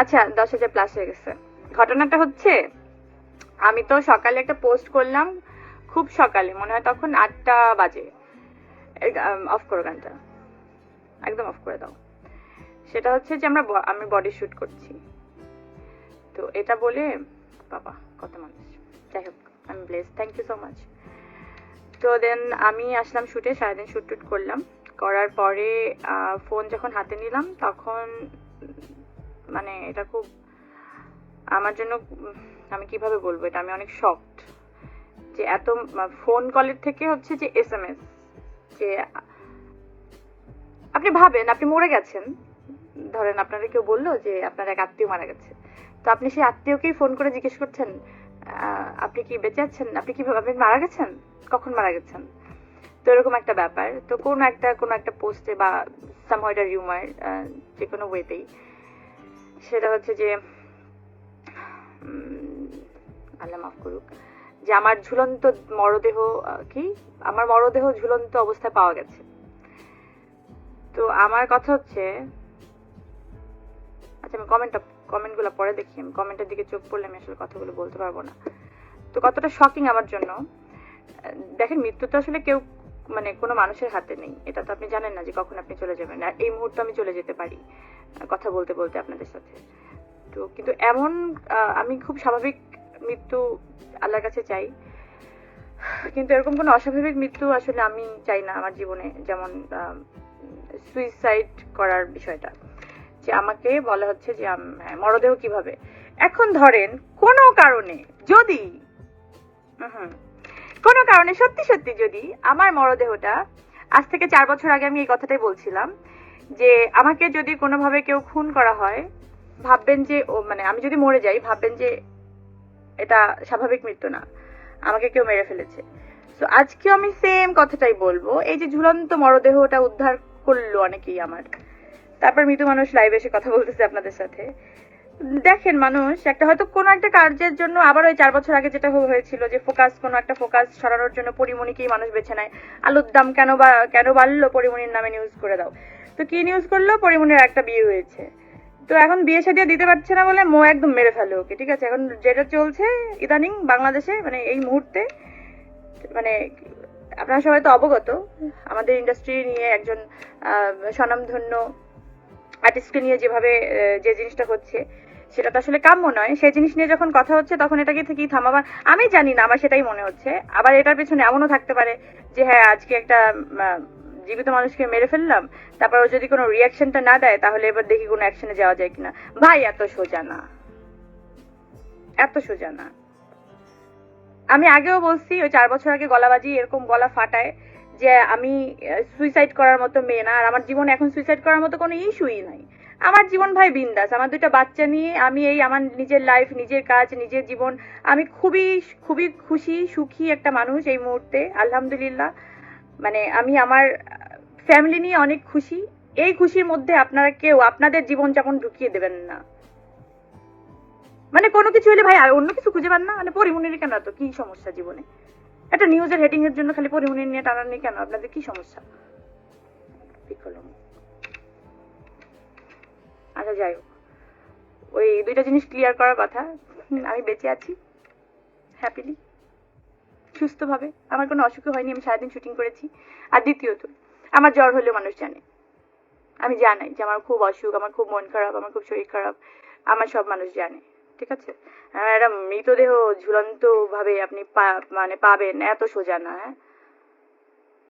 আচ্ছা দশ হাজার প্লাস হয়ে গেছে। ঘটনাটা হচ্ছে, আমি তো সকালে একটা পোস্ট করলাম, খুব সকালে, মনে হয় তখন আটটা বাজে। অফ করো গানটা। একদম অফ করে দাও। সেটা হচ্ছে যে আমরা আমি বডি শুট করছি। তো এটা বলে, বাবা, কত মানুষ। যাই হোক, আমি bless thank you so much তো দেন আমি আসলাম শুটে সারাদিন শুট টুট করলাম। করার পরে ফোন যখন হাতে নিলাম, তখন মানে এটা খুব, আমার জন্য আমি কীভাবে বলব এটা? আমি অনেক শকড যে এত ফোন কলের থেকে হচ্ছে যে এস এম এস যে আপনি ভাবেন, আপনি মরে গেছেন। ধরেন আপনারা কেউ বলল যে আপনার এক আত্মীয় মারা গেছে। তো আপনি সেই আত্মীয়কেই ফোন করে জিজ্ঞেস করছেন আপনি কি বেঁচে আছেন? আপনি কি আপনি মারা গেছেন? কখন মারা গেছেন? তো এরকম একটা ব্যাপার। তো কোনো একটা কোনো একটা পোস্টে বা সামহাও এটা রিউমার যে কোনো ওয়েতেই সেটা হচ্ছে যে আল্লাহ মাফ করুক, যে আমার ঝুলন্ত মরদেহ কি? আমার মরদেহ ঝুলন্ত অবস্থায় পাওয়া গেছে। তো আমার কথা হচ্ছে আচ্ছা আমি কমেন্টটা কমেন্টগুলো পরে দেখি, আমি কমেন্টের দিকে চোখ পড়লে আমি আসলে কথাগুলো বলতে পারব না। তো কতটা শকিং আমার জন্য। দেখেন মৃত্যু তো আসলে কেউ মানে কোনো মানুষের হাতে নেই। এটা তো আপনি জানেন না যে কখন আপনি চলে যাবেন। আর এই মুহূর্তে আমি চলে যেতে পারি কথা বলতে বলতে আপনাদের সাথে। তো কিন্তু এমন আমি খুব স্বাভাবিক মৃত্যু আল্লাহর কাছে চাই। কিন্তু এরকম কোনো অস্বাভাবিক মৃত্যু আসলে আমি চাই না আমার জীবনে যেমন সুইসাইড করার বিষয়টা। যে আমাকে বলা হচ্ছে যে হ্যাঁ, মরদেহ কীভাবে? এখন ধরেন কোনো কারণে যদি হুম কোনো কারণে সত্যি সত্যি যদি আমার মরদেহটা, আজ থেকে চার বছর আগে আমি এই কথাটাই বলছিলাম, যে আমাকে যদি কোনোভাবে কেউ খুন করা হয়, ভাববেন যে ও মানে আমি যদি মরে যাই, ভাববেন যে এটা স্বাভাবিক মৃত্যু না, আমাকে কেউ মেরে ফেলেছে। তো আজকেও আমি সেম কথাটাই বলব, এই যে ঝুলন্ত মরদেহটা উদ্ধার করল অনেকেই আমার। তারপর মৃত মানুষ লাইভ এসে কথা বলতেছে আপনাদের সাথে। দেখেন মানুষ, একটা হয়তো কোনো একটা কার্যের জন্য আবার ওই চার বছর আগে যেটা হয়েছিল যে ফোকাস কোনো একটা ফোকাস সরানোর জন্য পরিমণিকেই মানুষ বেছে নেয়। আলুর দাম কেন বা, কেন বাড়লো পরিমণির নামে নিউজ করে দাও। তো কি নিউজ করল? পরিমণির একটা বিয়ে হয়েছে। তো এখন বিয়ে শাদিয়া দিতে পারছে না বলে মো একদম মেরে ফেলে ওকে, ঠিক আছে? এখন যেটা চলছে ইদানিং বাংলাদেশে মানে এই মুহূর্তে মানে আপনারা সবাই তো অবগত, আমাদের ইন্ডাস্ট্রি নিয়ে একজন স্বনামধন্য আর্টিস্টকে নিয়ে যেভাবে যে জিনিসটা হচ্ছে, সেটা তো আসলে কাম্য নয়। সেই জিনিস নিয়ে যখন কথা হচ্ছে, তখন এটাকে থেকেই থামাবার আমি জানি না, আমার সেটাই মনে হচ্ছে। আবার এটার পেছনে এমনও থাকতে পারে যে হ্যাঁ আজকে একটা জীবিত মানুষকে মেরে ফেললাম, তারপর ও যদি কোনো রিয়াকশনটা না দেয়, তাহলে এবার দেখি কোনো অ্যাকশনে যাওয়া যায় কিনা। ভাই, এত সোজা না। এত সোজা না। আমি আগেও বলছি, ওই চার বছর আগে গলা বাজি এরকম গলা ফাটায় যে আমি সুইসাইড করার মতো মেয়ে না, আর আমার জীবনে এখন সুইসাইড করার মতো কোনো ইস্যুই নাই। আমার জীবন ভাই বিন্দাস, আমার দুইটা বাচ্চা নিয়ে আমি এই আমার নিজের লাইফ নিজের কাজ, নিজের জীবন, আমি খুবই খুবই খুশি, সুখী একটা মানুষ এই মুহূর্তে, আলহামদুলিল্লাহ। মানে আমি আমার ফ্যামিলি নিয়ে অনেক খুশি। এই খুশির মধ্যে আপনারা কেউ আপনাদের জীবন যাপন ঢুকিয়ে দেবেন না। মানে কোনো কিছু হলে ভাই অন্য কিছু খুঁজে পান না? মানে পরিমণির কেন তো কি সমস্যা জীবনে? একটা নিউজের হেডিং এর জন্য খালি পরিমণি নিয়ে টানানি কেন? আপনাদের কি সমস্যা? আচ্ছা যাই হোক। ওই দুইটা জিনিস ক্লিয়ার করার কথা। আমি বেঁচে আছি। হ্যাপিলি সুস্থভাবে। আমার কোনো অসুখ হয়নি, আমি সারাদিন শুটিং করেছি। আর দ্বিতীয়ত, আমার জ্বর হলেও মানুষ জানে। আমি জানাই যে আমার খুব অসুখ, আমার খুব মন খারাপ, আমার খুব শরীর খারাপ, আমার সব মানুষ জানে। ঠিক আছে? আর একটা মৃতদেহ ঝুলন্ত ভাবে আপনি পা- মানে পাবেন, এত সোজা না হ্যাঁ?